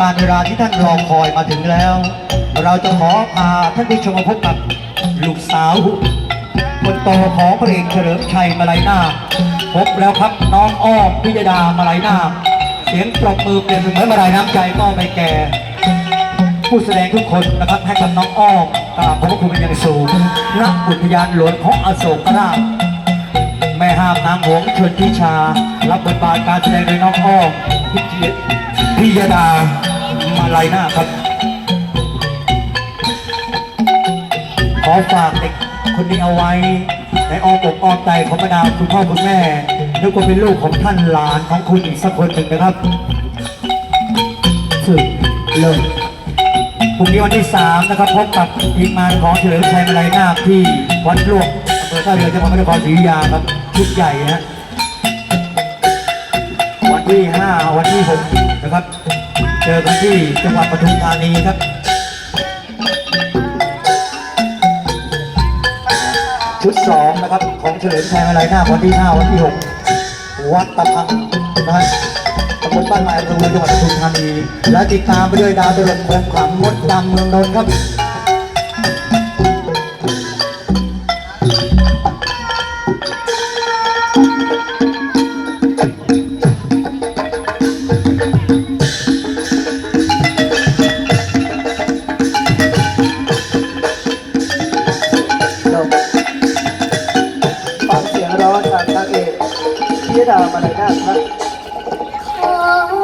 การเวลาที่ท่านรอคอยมาถึงแล้ว เราจะขอพาท่านผู้ชมมาพบกับลูกสาวคนโตของพระเอกเฉลิมชัยมาลัยนาพบแล้วครับน้องอ้อมพิยดามาลัยนาเสียงปรบมือเปลี่ยนเสมือนมาลัยน้ำใจก็ไม่แก่ ผู้แสดงทุกคนนะครับให้กับน้องอ้อมกราบขอบพระคุณเป็นอย่างสูงณอุทยานหลวงของอโศกราชแม่ห้ามนางหงส์ชนทิชา รับบทบาทการแสดงโดยน้องอ้อมพิจิตร พิยดามาลายหน้าครับ ขอฝากเด็กคนนี้เอาไว้ ในอ้อมอกอ้อมใจของบรรดาคุณพ่อคุณแม่นึกว่าเป็นลูกของท่านหลานของคุณอีกสักคนหนึ่งนะครับสึกเลยพรุ่งนี้วันที่3นะครับพบกับทีมงานของเฉลิมชัยมาลายนาคที่วัดลวกอำเภอท่าเรือจังหวัดพระนครศรีอยุธยาครับชุดใหญ่ฮะ วันที่ 5 วันที่ 6 นะครับ เจอกันที่จังหวัดปทุมธานีครับชุด2นะครับของเฉลิมชัยมาลัยหน้าควันที่ 5 วันที่ 6 วัดตะพังนะฮะตำบลบ้านใหม่อำเภอเมืองจังหวัดปทุมธานี และติดตามไปด้วยดาวตลกคงขลังมดดำเมืองนนท์ครับ ยดามาในหน้ครับ